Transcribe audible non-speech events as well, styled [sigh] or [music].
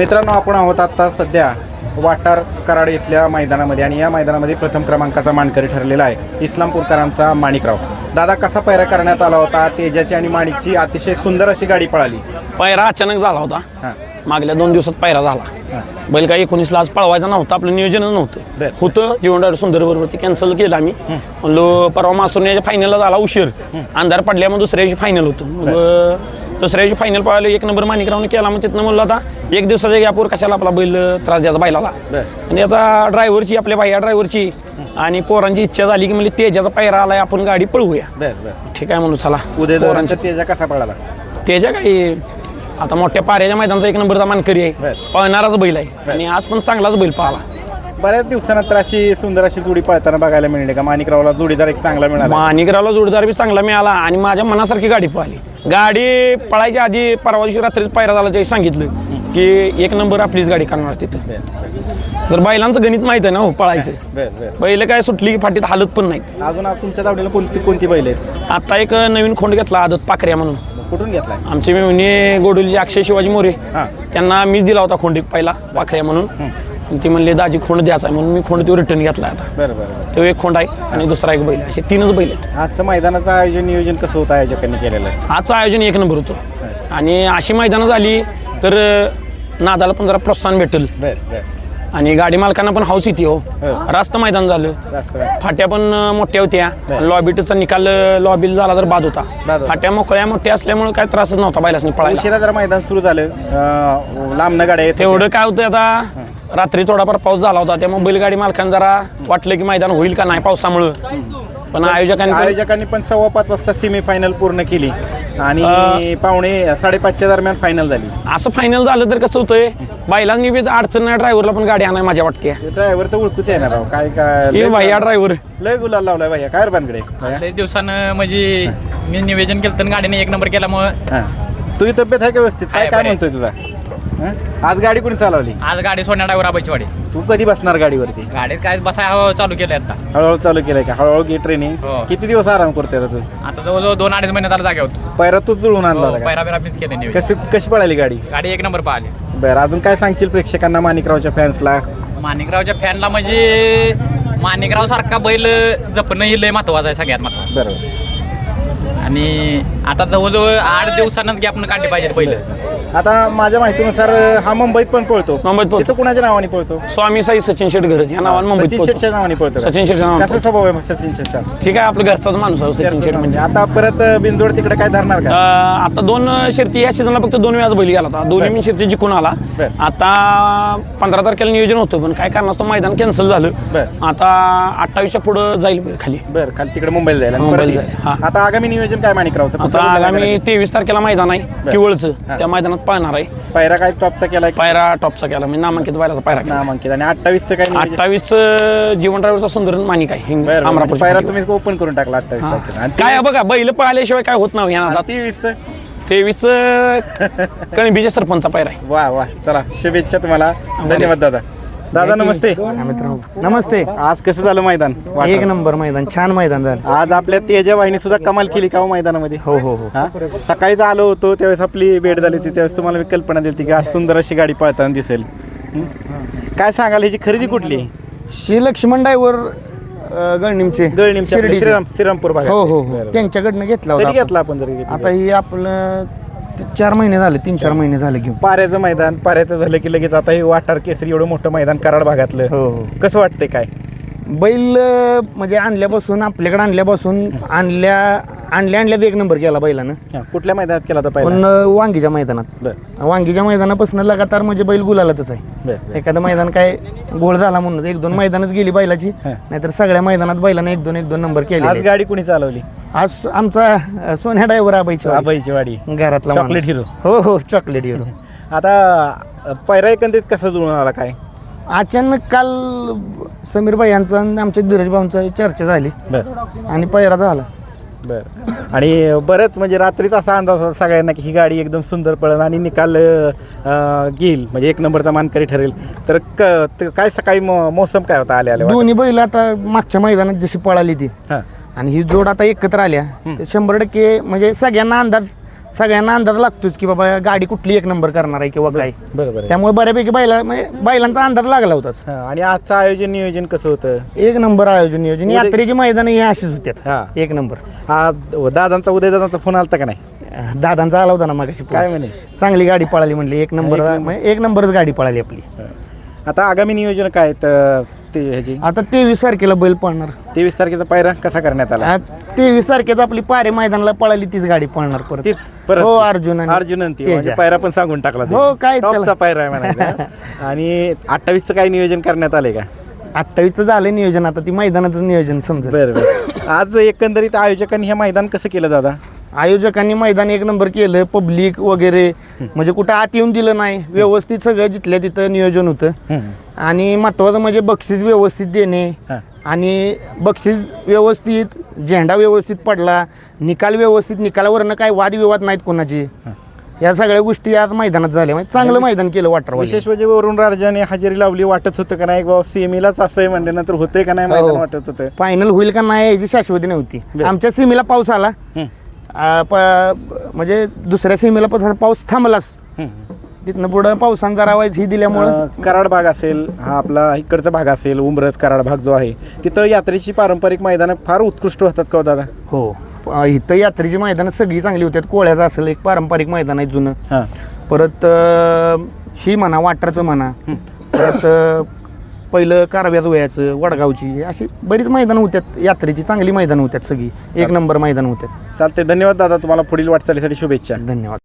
मित्रांनो आपण आहोत आता सध्या वाटार कराड इथल्या मैदानामध्ये आणि या मैदानामध्ये प्रथम क्रमांकाचा मानकरी ठरलेला आहे इस्लामपूरकरांचा माणिकराव. दादा कसा पैरा करण्यात आला होता? तेजाची आणि माणिकची अतिशय सुंदर अशी गाडी पळाली. पायरा अचानक झाला होता. मागल्या दोन दिवसात पायरा झाला. बैल काही एकोणीसला आज पळवायचा नव्हता आपलं नियोजनच बर. नव्हतं होतं डायरेक्ट सुंदर बरोबर ते कॅन्सल केलं आम्ही. म्हणलो परवा मासुरण्याच्या फायनलला झाला उशीर. अंधार पडल्या मग दुसऱ्या दिवशी फायनल होतं. मग दुसऱ्या दिवशी फायनल पळालं एक नंबर माणिकरावने केला मग तिथनं म्हणलं आता एक दिवसाच्या गॅपवर कशाला आपला बैल त्रास द्यायचा बैलाला. आणि आता ड्रायव्हरची आपल्या बाह्या ड्रायव्हरची आणि पोरांची इच्छा झाली की म्हणजे तेजाचा पायरा आलाय आपण गाडी पळवूया. ठीक आहे म्हणून चला उद्या पोरांची. तेजा कसा पळाला? त्याच्या काही आता मोठ्या पाऱ्याच्या मैदानाचा एक नंबरचा मानकरी आहे. पळणाराच बैल आहे. आणि आज पण चांगलाच बैल पाहला बऱ्याच दिवसानंतर अशी सुंदर अशी जोडी पळताना बघायला मिळाली का? माणिकरावला जोडीदार एक चांगला मिळाला. माणिकरावला जोडदार बी चांगला मिळाला आणि माझ्या मनासारखी गाडी पळाली. गाडी पळायच्या आधी परवा दिवशी रात्रीच पायरा झाला ते सांगितलं की एक नंबर आपलीच गाडी करणार तिथं. जर बैलांचं गणित माहीत आहे ना हो पळायचं. बैल काय सुटली की फाटीत हालत पण नाहीत. अजून आप- तुमच्या दावडीला कोणती कोणती बैल आहेत? आता एक नवीन खोंड घेतला आदत पाखऱ्या म्हणून. कुठून घेतलाय आमचे मेवणे गोडोलीचे अक्षय शिवाजी मोरे. हां. त्यांना मीच दिला होता खोंड एक पहिला पाखऱ्या म्हणून. आणि ते म्हणले दाजी खोंड द्यायचा आहे. म्हणून मी खोंड तो रिटर्न घेतला आता. बरं बरं बरं. तो एक खोंड आहे आणि दुसरा एक बैल आहे. असे तीनच बैल आहेत. आजचं मैदानाचं आयोजन नियोजन कसं होतं आयोजकांनी केलेलं? आहे आजचं आयोजन एक नंबर होतं. आणि अशी मैदानं झाली तर अं, नादाला पण जरा प्रोत्साहन भेटेल. बर बर. आणि गाडी मालकांना पण हाऊस येते हो. हो. रास्त मैदान झालं. जास्त. फाट्या पण अं, मोठ्या होत्या. लॉबीटचा निकाल लॉबील झाला तर बाद बाद होता. होता. फाट्या मोकळ्या मोठ्या असल्यामुळे काय त्रासच नव्हता बैलासनी पळायला. उशिरा जरा मैदान सुरू झालं. अं, लांबनं गाड्या येत तेवढं काय होतं आता? रात्री थोडाफार पाऊस झाला होता त्यामुळे बैलगाडी मालकांना जरा वाटलं की मैदान होईल का नाही पावसामुळं. पण आयोजकांनी आयोजकांनी पण सव्वा पाच वाजता सेमी फायनल पूर्ण केली. आणि पावणे साडेपाचच्या दरम्यान फायनल झाली. असं फायनल झालं तर कसं होतंय बैलांनी बी अडचण नाही ड्रायव्हरला पण गाडी आणाय माझ्या वाटते. ड्रायव्हर तर ओळखूच आहे ना राव काय काय भैया ड्रायव्हर लय गुलाल लावलाय भैया काय? लय दिवसानं म्हणजे मी निवेदन केलं तर गाडीने एक नंबर केल्यामुळं. तुझी तब्येत आहे का व्यवस्थित? काय काय. म्हणतोय तुझा? हं? आज गाडी कोणी चालवली? आज गाडी सोडण्या ड्रायव्हर आबाईची वाडी. तू कधी बसणार गाडीवरती? गाडीत काय बसाय चालू केलंय आता. हळूहळू चालू केलंय का? हळूहळू घे ट्रेनिंग हो. किती दिवस आराम करतोय आता तू? आता जवळजवळ दोन अडीच महिन्यात आला जागा होतो. पैरा तूच जुळून आणला होता का? पैरा बिरा मीच केले कशी कशी पळाली गाडी? गाडी एक नंबर पाहिली बरं अजून काय सांगशील प्रेक्षकांना माणिकरावच्या फॅन्सला माणिकरावच्या फॅनला म्हणजे माणिकराव सारखा बैल जपणं ही लय महत्वाचं आहे सगळ्यात महत्वाचं. बरोबर. आणि आता जवळजवळ आठ दिवसानंच गॅपनं काढली पाहिजे बैल. आता माझ्या माहितीनुसार हा मुंबईत पण पळतो मुंबईत पळतो. तिथं कुणाच्या नावाने पळतो स्वामी साई सचिन शेट घर या नावानं मुंबईत सचिन. शेटच्या नावाने पळतो? सचिन शेटच्या नावाने कसं स्वभाव आहे मग सचिन शेटचा ठीक आहे आपलं घरचाच माणूस आहे सचिन शेट म्हणजे आता परत बिंदोड तिकडे काय धरणार अं, का आता दोन शर्ती या सीझनला फक्त दोन वेळाच बैल गेला होता दोन्ही. मी शर्ती जिंकून आला बर. आता पंधरा तारखेला नियोजन होतं पण काय कारणास्तव मैदान कॅन्सल झालं. आता अठ्ठावीसच्या पुढं जाईल बैल खाली बरं खाली तिकडे मुंबईला जायला मुंबईला परत जायला, हा. आता आगामी नियोजन काय माणिकरावचं आता आगामी? तेवीस तारखेला मैदान आहे. किवळचं हा. त्या मैदानात पाहणार आहे. पायरा काय टॉपचा केलाय? पायरा टॉपचा केला. म्हणजे नामांकित पायराचा पायरा केला. नामांकित. आणि अठ्ठावीसचं काय नियोजन? अठ्ठावीस जीवन ड्रायव्हरचा सुंदर मानिक आहे. हिंग- बरं, बरं. अमरापूर पायरा तुम्ही ओपन करून टाकला अठ्ठावीस हा. तारखेला. आणि काय बघा बैल पळाल्याशिवाय काय होत नाही या तेवीसचं तेवीस [laughs] कणबीच्या सरपंचा पायरा आहे. वा वा. चला शुभेच्छा तुम्हाला. धन्यवाद दादा. दादा नमस्ते. नमस्ते. आज कसं झालं मैदान? एक नंबर मैदान छान मैदान झालं. आज आपल्या तेजा वाहिनी सुद्धा कमाल केली का हो मैदानामध्ये? हो हो हो. हा? सकाळीच आलो होतो त्यावेळेस आपली भेट झाली होती त्यावेळेस तुम्हाला मी कल्पना दिली होती की आज सुंदर अशी गाडी पळताना दिसेल. हं? काय सांगाल ह्याची खरेदी कुठली? श्री लक्ष्मण गळणीमच्या आपल्या शिर्डीचे. श्रीराम श्रीरामपूर भागात. हो हो हो. बरं. त्यांच्याकडनं घेतला कधी होता आपण. घेतला आपण जरी? आता ही आपलं चार महिने झाले तीन चार महिने झाले घेऊन. पाऱ्याचं मैदान पाऱ्याचं झालं की लगेच आता हे वाटार केसरी एवढं मोठं मैदान कराड भागातलं. हो हो. कसं वाटतंय काय? बैल अं, म्हणजे आणल्यापासून आपल्याकडे आणल्यापासून आणल्या आणल्या आणल्यात एक नंबर केला बैलानं. हा, कुठल्या मैदानात केला होता पण पहिला अं, वांगीच्या मैदानात. बर. वांगीच्या मैदानापासून लगातार म्हणजे बैल गुलालातच आहे. बर एखादं मैदान काय गोळ झाला म्हणून एक दोन मैदानच गेली बैलाची हा. नाहीतर सगळ्या मैदानात बैलानं एक दोन एक दोन नंबर आज केले गाडी कुणी चालवली? आज आमचा अ, सोन्या डायव्हर आबाईची. आबाईची वाडी घरातला चॉकलेट. हिरो हो हो चॉकलेट हिरो [laughs] आता पैरा एकंदरीत कसं जुळून आला काय? अचानक काल समीर भाई यांचा आणि आमच्या धीरज भाऊंचा चर्चा झाली. बर. आणि पैरा झाला. बर. आणि बरंच म्हणजे रात्रीच असा अंदाज होता सगळ्यांना की ही गाडी एकदम सुंदर पळेल आणि निकाल अं, घेईल. म्हणजे एक नंबरचा मानकरी ठरेल. तर क- त- काय सकाळी मो- मोसम काय होता आले आले दोन्ही बैल आता मागच्या मैदानात जशी पळाली ती. हां. आणि ही जोड आता एकत्र आल्या. तर शंभर टक्के म्हणजे सगळ्यांना अंदाज सगळ्यांना अंदाज लागतोच की बाबा गाडी कुठली एक नंबर करणार आहे किंवा काय. बरोबर आहे त्यामुळे बऱ्यापैकी बैला म्हणजे बैलांचा अंदाज लागला होताच. हा, आणि आजचं आयोजन नियोजन कसं होतं? एक नंबर आयोजन नियोजन. यात्रेची मैदान ही अशीच हा. होत्यात एक नंबर. हा दादांचा उदय दादांचा फोन आलता का नाही? दादांचा आला होता ना मागाशी काय म्हणे? चांगली गाडी पळाली म्हणली. एक नंबर म्हणजे एक नंबरच गाडी पळाली आपली. आता आगामी नियोजन काय आहेत, अं, ते ह्याची? आता तेवीस तारखेला बैल पळणार. तेवीस तारखेचा पायरा कसा करण्यात आला? तेवीस तारखेला आपली पारे मैदानाला पळाली तीच गाडी पळणार परत. तीच परत हो अर्जुन आणि अर्जुन आणि ती. तेजा. म्हणजे पायरा पण सांगून टाकला हो, काय टॉपचा. पायरा आहे म्हणायचा. [laughs] आणि अठ्ठावीसचं काय नियोजन करण्यात आले का? अठ्ठावीसचं झालं नियोजन आता ती मैदानाचं नियोजन समजेल. बरं बरं. आज एकंदरीत आयोजकांनी हे मैदान कसं केलं दादा? आयोजकांनी मैदान एक नंबर केलं पब्लिक वगैरे म्हणजे कुठं आत येऊन दिलं नाही. व्यवस्थित सगळं जिथल्या तिथं नियोजन होतं. आणि महत्वाचं म्हणजे बक्षीस व्यवस्थित देणे हा. आणि बक्षीस व्यवस्थित झेंडा व्यवस्थित पडला निकाल व्यवस्थित निकालावरनं काय वादविवाद नाहीत कोणाचे? या सगळ्या गोष्टी आज मैदानात झाल्या. म्हणजे चांगलं मैदान केलं वाटर विशेष म्हणजे वरुण राजाने हजेरी लावली वाटत होतं का नाही? बाबा सेमीलाच असं म्हणल्यानंतर होतंय का नाही हो. मैदान वाटत होतं? फायनल होईल का नाही याची शाश्वती नव्हती. आमच्या सीमेला पाऊस आला. म्हणजे दुसऱ्या सीमेला पाऊस थांबलाच. तिथनं पुढं पावसानं वाईज ही दिल्यामुळं. अं, कराड भाग असेल हा आपला इकडचा भाग असेल उमरस कराड भाग जो आहे तिथं यात्रेची पारंपरिक मैदानं फार उत्कृष्ट होतात का हो दादा? हो. अ, इथं यात्रेची मैदानं सगळी चांगली होत्यात. कोळ्याचं असेल एक पारंपरिक मैदान आहे जुनं. हां. परत अ, ही म्हणा वाटरचं म्हणा. परत अ, पहिलं कारव्याचं वयाचं वडगावची अशी बरीच मैदानं होत्यात. यात्रेची चांगली मैदानं होत्यात सगळी. एक नंबर मैदान होत्यात. चालते धन्यवाद दादा तुम्हाला पुढील वाटचालीसाठी शुभेच्छा. धन्यवाद.